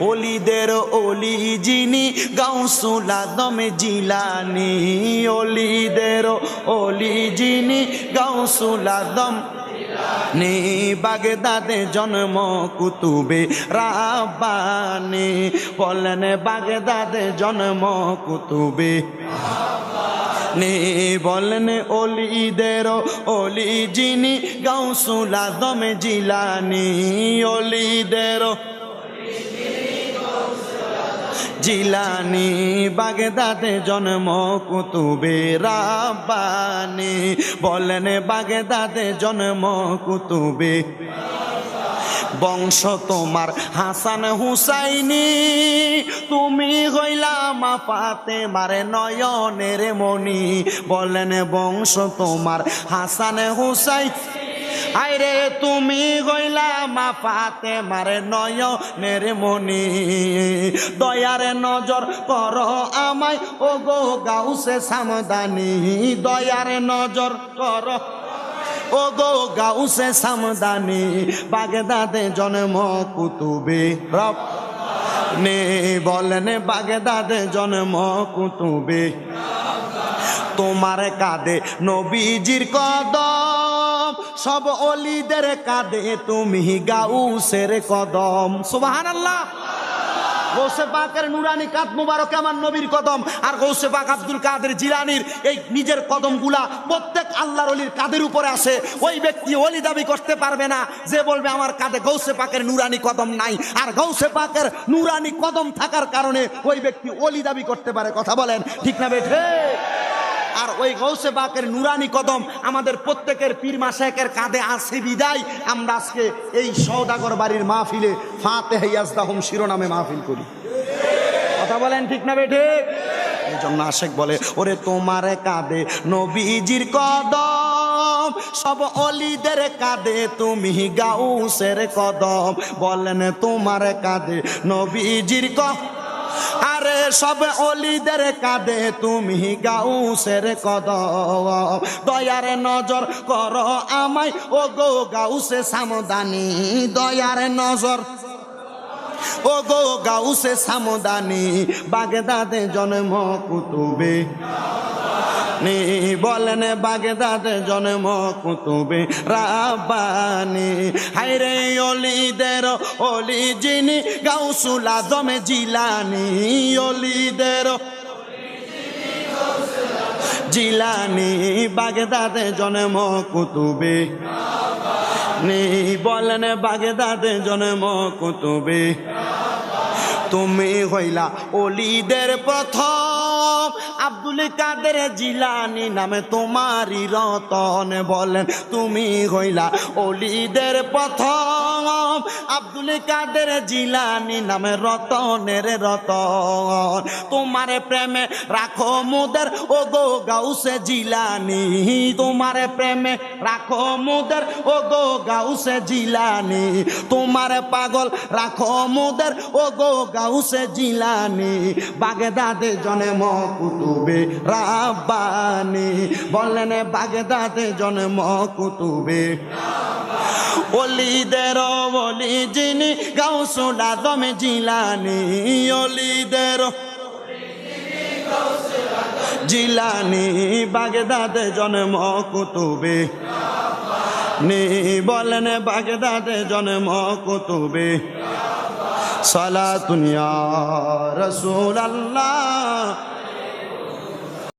অলিদের অলি যিনি গাউসুল আদম জিলানি, অলিদের অলি যিনি গাউসুল আদম নি বাগদাদে জন্ম কুতুবে রাব্বানি, বলেন বাগদাদে জন্ম কুতুবে নে বলেন অলিদের অলি যিনি গাউসুল আদম জিলানি, অলিদের জিলানি বাগদাদে জন্ম কুতুবে রাব্বানি। বলেন বাগদাদে জন্ম কুতুবে। বংশ তোমার হাসান হুসাইনি। তুমি হইলা মা পাতে মারে নয়নের মণি। বলেন বংশ তোমার হাসান হুসাই আইরে তুমি গইলা মা পাতে মারে নয়নের মণি দয়ারে নজর কর আমায় ও গো গাউসে সামদানি। দয়ারে নজর কর ও গো গাউসে সামদানি। বাগদাদে জন্ম কুতুবে রব। নে বলেন, বাগদাদে জন্ম কুতুবে তোমার কাঁধে নবীজির কদম সব অলিদের কাঁধে তুমি গাউসের কদম। সুবাহান আল্লাহ নুরানি নবীর কদম। আর কাদের এই নিজের কদমগুলা প্রত্যেক অলির কাদের উপরে আসে ওই ব্যক্তি অলি দাবি করতে পারবে না। বলবে, আমার গৌসে পাকের নুরানি কদম নাই। আর গৌসে পাকের নুরানি কদম থাকার কারণে ওই ব্যক্তি অলি দাবি করতে পারে। কথা বলেন, ঠিক না বেঠে? আর ওই গৌসে বাকের নুরানি কদম আমাদের প্রত্যেকের পীর মাসায়কের কাঁধে আছে বিদায়। আমরা আজকে এই সৌদাগর বাড়ির মাহফিলে ফাতে হেয়াজদাহম শিরোনামে মাহফিল করি। কথা বলেন ঠিক না বেঠে? এই জন্য আশেক বলে, ওরে তোমার কাঁধে নবীজির কদম, সব অলিদের কাঁধে তুমি গাউসের কদম। বলেন, তোমার কাঁধে নবীজির কদম আরে সব অলিদের কাঁদে তুমি গাউসের কদ দয়ার নজর কর আমায় ও গো গাউসে সামদানি, দয়ার নজর। ও গো গাউসে সামদানি, বাগদাদে জন্ম কুতুবে। নি বলেন বাগদাদে জন্ম কুতুবে রাব্বানি। হাইরে অলিদের অলি যিনি গাউসুল আজমে জিলানি। অলিদের, জিলানি বাগদাদে জন্ম কুতুবে। নি বলেন বাগদাদে জন্ম কুতুবে। তুমি হইলা অলিদের প্রথম আব্দুল কাদের জিলানি নামে তোমারই রতন বলেন, তুমি হইলা অলিদের প্রথম। আব্দুল কাদের জিলানি নামে রতনের রতন। তোমার প্রেমে রাখো মুদের ও গো গাউসে জিলানি। তোমার প্রেমে রাখো মুদের ও গো গাউসে জিলানি। তোমার পাগল রাখো মুদের ও গো গাউসে জিলানি। বাগদাদে জন্ম কুতুবে, রাব্বানি বললেন, বাগদাদে জন্ম কুতুবে। অলিদের বলি যিনি গাউসুল আদম জিলানি, অলিদের জিলানি বাগদাদে জন্ম কুতুবে। নি বলেন বাগদাদে জন্ম কুতুবে। সালাতুন ইয়া রাসূলুল্লাহ।